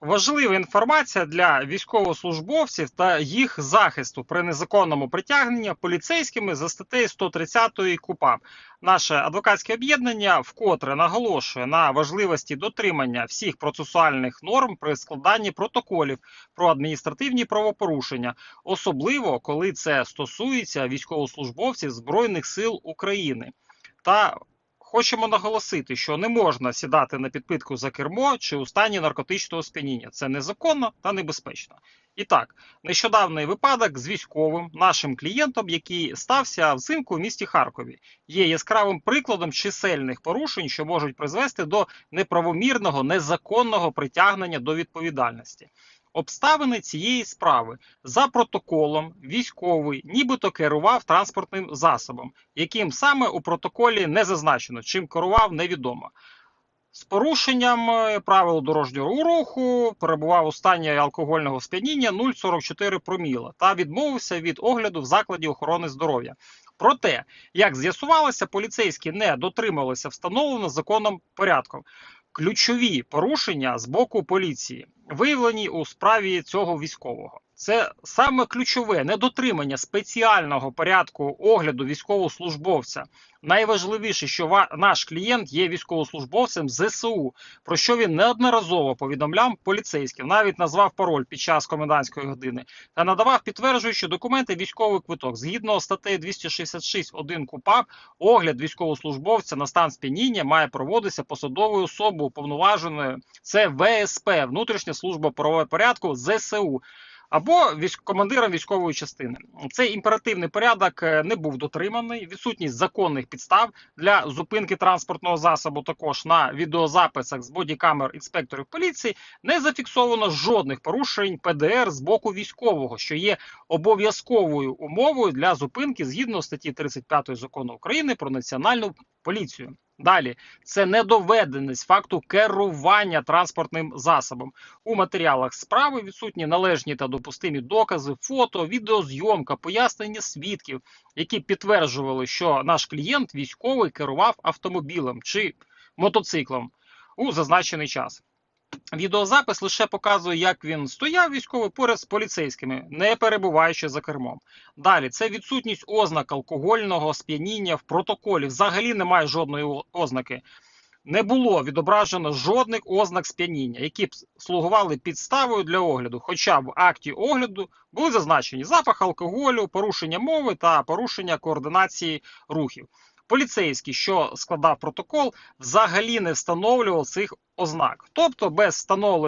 Важлива інформація для військовослужбовців та їх захисту при незаконному притягненні поліцейськими за статтею 130 КУПАП. Наше адвокатське об'єднання вкотре наголошує на важливості дотримання всіх процесуальних норм при складанні протоколів про адміністративні правопорушення, особливо коли це стосується військовослужбовців Збройних сил України. Та Хочемо наголосити, що не можна сідати на підпитку за кермо чи у стані наркотичного сп'яніння. Це незаконно та небезпечно. І так, нещодавний випадок з військовим нашим клієнтом, який стався взимку в місті Харкові, є яскравим прикладом чисельних порушень, що можуть призвести до неправомірного, незаконного притягнення до відповідальності. Обставини цієї справи за протоколом військовий нібито керував транспортним засобом, яким саме у протоколі не зазначено, чим керував невідомо. З порушенням е, правил дорожнього руху перебував у стані алкогольного сп'яніння 0,44 проміла та відмовився від огляду в закладі охорони здоров'я. Проте, як з'ясувалося, поліцейські не дотрималися встановленого законом порядком. Ключові порушення з боку поліції виявлені у справі цього військового. Це саме ключове недотримання спеціального порядку огляду військовослужбовця. Найважливіше, що наш клієнт є військовослужбовцем ЗСУ, про що він неодноразово повідомляв поліцейським, навіть назвав пароль під час комендантської години та надавав підтверджуючі документи військовий квиток. Згідно статей 266.1 КУПАП, огляд військовослужбовця на стан сп'яніння має проводитися посадовою особою уповноваженою. Це ВСП, внутрішня служба правового порядку ЗСУ. Або командиром військової частини цей імперативний порядок е, не був дотриманий. Відсутність законних підстав для зупинки транспортного засобу також на відеозаписах з бодікамер інспекторів поліції не зафіксовано жодних порушень ПДР з боку військового, що є обов'язковою умовою для зупинки згідно статті 35 закону України про національну поліцію. Далі це недоведеність факту керування транспортним засобом. У матеріалах справи відсутні належні та допустимі докази, фото, відеозйомка, пояснення свідків, які підтверджували, що наш клієнт військовий керував автомобілем чи мотоциклом у зазначений час. Відеозапис лише показує, як він стояв військовий поряд з поліцейськими, не перебуваючи за кермом. Далі це відсутність ознак алкогольного сп'яніння в протоколі. Взагалі немає жодної ознаки. Не було відображено жодних ознак сп'яніння, які б слугували підставою для огляду. Хоча в акті огляду були зазначені запах алкоголю, порушення мови та порушення координації рухів. Поліцейський, що складав протокол, взагалі не встановлював цих ознак. Тобто без встановлення